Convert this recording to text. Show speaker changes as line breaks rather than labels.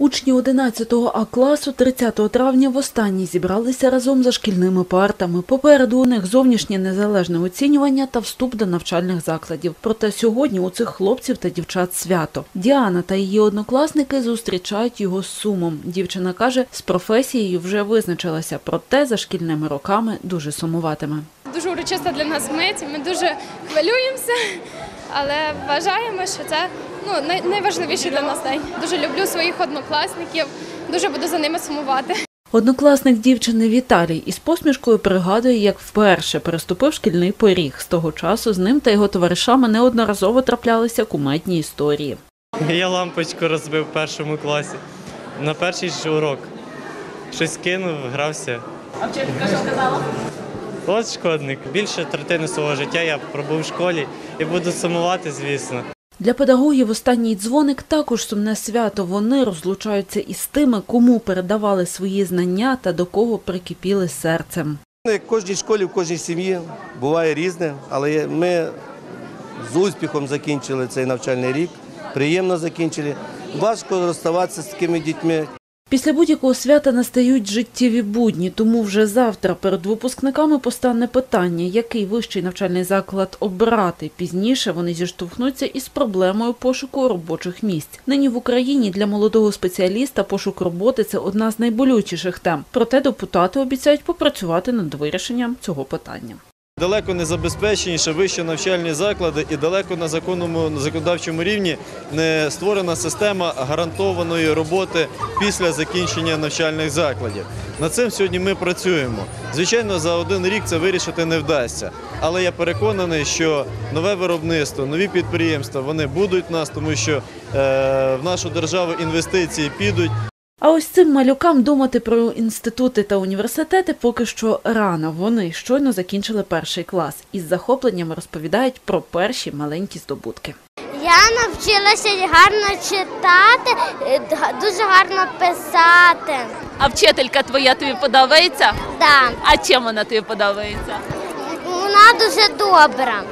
Учні 11 А класу 30 травня востаннє зібралися разом за шкільними партами. Попереду у них зовнішнє незалежне оцінювання та вступ до навчальних закладів. Проте сьогодні у цих хлопців та дівчат свято. Діана та її однокласники зустрічають його з сумом. Дівчина каже, з професією вже визначилася, проте за шкільними роками дуже сумуватиме.
Дуже урочиста для нас мить. Ми дуже хвилюємося, але вважаємо, що це ну, найважливіший для нас день. Дуже люблю своїх однокласників, дуже буду за ними сумувати.
Однокласник дівчини Віталій із посмішкою пригадує, як вперше переступив шкільний поріг. З того часу з ним та його товаришами неодноразово траплялися кумедні історії.
Я лампочку розбив в першому класі. На перший ж урок. Щось кинув, грався. А вчителька що сказала? От шкодник. Більше третини свого життя я пробув в школі і буду сумувати, звісно.
Для педагогів останній дзвоник також сумне свято. Вони розлучаються із тими, кому передавали свої знання та до кого прикипіли серцем.
Ну, Як в кожній школі, в кожній сім'ї буває різне, але ми з успіхом закінчили цей навчальний рік, приємно закінчили. Важко розставатися з такими дітьми.
Після будь-якого свята настають життєві будні, тому вже завтра перед випускниками постане питання, який вищий навчальний заклад обрати. Пізніше вони зіштовхнуться із проблемою пошуку робочих місць. Нині в Україні для молодого спеціаліста пошук роботи це одна з найболючіших тем. Проте депутати обіцяють попрацювати над вирішенням цього питання.
Далеко не забезпеченіше вищі навчальні заклади і далеко на законному на законодавчому рівні не створена система гарантованої роботи після закінчення навчальних закладів. Над цим сьогодні ми працюємо. Звичайно, за один рік це вирішити не вдасться. Але я переконаний, що нове виробництво, нові підприємства вони будуть в нас, тому що е, в нашу державу інвестиції підуть.
А ось цим малюкам думати про інститути та університети поки що рано. Вони щойно закінчили перший клас із захопленням розповідають про перші маленькі здобутки.
Я навчилася гарно читати, е, дуже гарно писати.
А вчителька твоя тобі подобається?
Да,
А чим вона тобі подобається?
вона дуже добра.